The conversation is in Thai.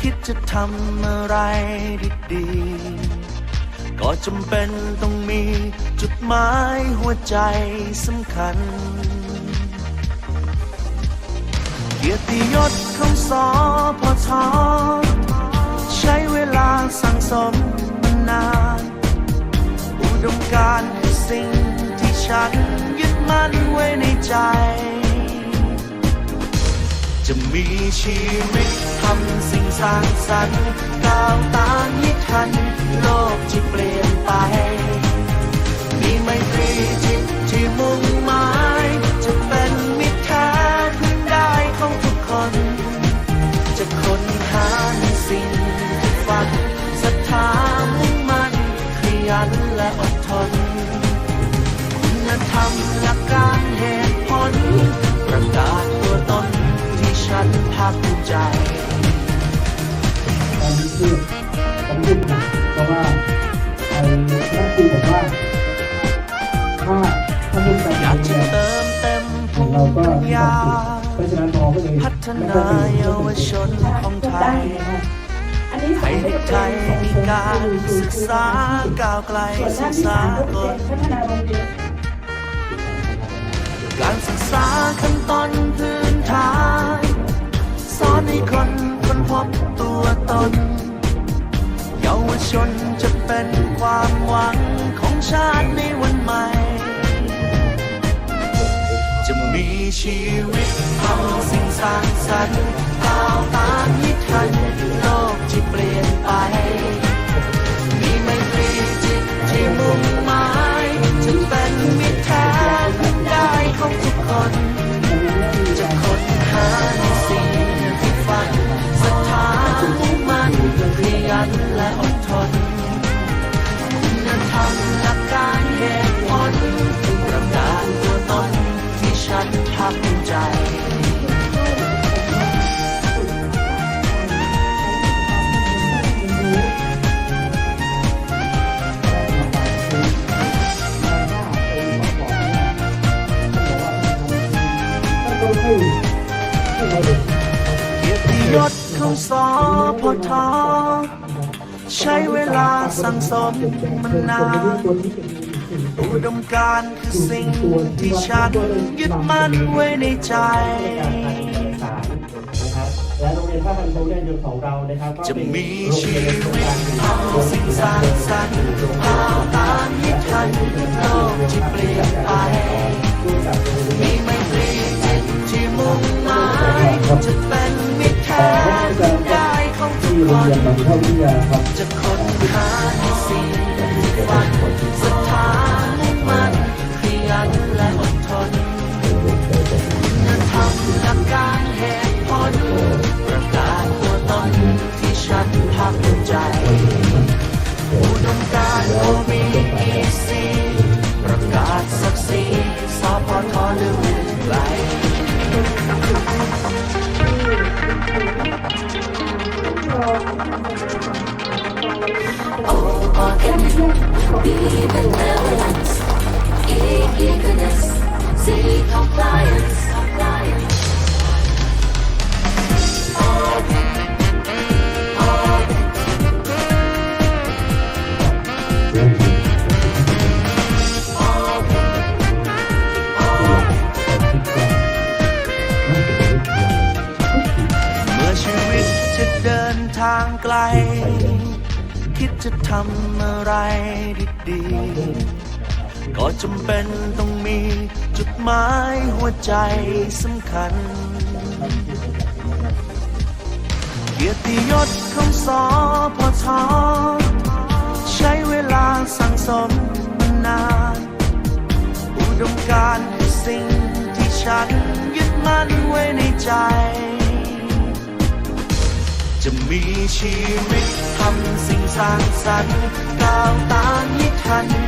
คิดจะทำอะไรดีๆ ก็จำเป็นต้องมีจุดหมายหัวใจสำคัญ เกียรติยศของสอพอทอใช้เวลาสั่งสมมานาน อุดมการณ์คือสิ่งที่ฉันยึดมั่นไว้ในใจ จะมีชีวิตทำสิ่งสร้างสรรค์ก้าวตามให้ทัน โลกที่เปลี่ยนไปาถ้ามุ่งไปอยากจะเนี่ยเติมเต็มภูเรามิก็ปัญมีควาญามสุขเพราะฉะนั้นพอก็เลยพัฒนาเยาวชนของไทยให้เด็กไทยมีการศึกษาก้าวไกลส่วนหศึน้ากที่ษาสามก็กเป็นลพัฒนาโรงเรียนการศึกษาขั้นตอนพื้นฐานสอนให้คนค้นพบตัวตน เยาวชนจะเป็นความหวังของชาติในวันใหม่ ชีวิตทำสิ่งสร้างสรรค์ก้าวตามให้ทันโลกที่เปลี่ยนไปมีไมตรีจิตที่มุ่งหมายจะเป็นมิตรแท้ได้ของทุกคนจะค้นหาในสิ่งที่ฝันศรัทธามุ่งมั่นขยันและอด เกียรติยศของสอพอทอใช้เวลาสั่งสมมานานอุดมการคือสิ่งที่ฉันยึดมั่นไว้ในใจและโรงเรียนท่าพันโรงเรียนยนต์ของเรานะครับจะมีชีวิตทำสิ่งสร้างสรรค์ก้าตามให้ทันโลกที่เปลี่ยนไปร่วม ครับจะเป็นมิตรแท้พึ่ได้ของทุที่โรงเรียนนบางเท่าวิทยาครับจะค้นหาในสิ่งที่ฝัน คิดจะทำอะไรดีๆก็จำเป็นต้องมีจุดหมายหัวใจสำคัญ เกียรติยศของสอพอทอใช้เวลาสั่งสมมานาน อุดมการณ์สิ่งที่ฉันยึดมั่นไว้ในใจ จะมีชีวิตทำสิ่งสร้างสรรค์ก้าวตามนิทัน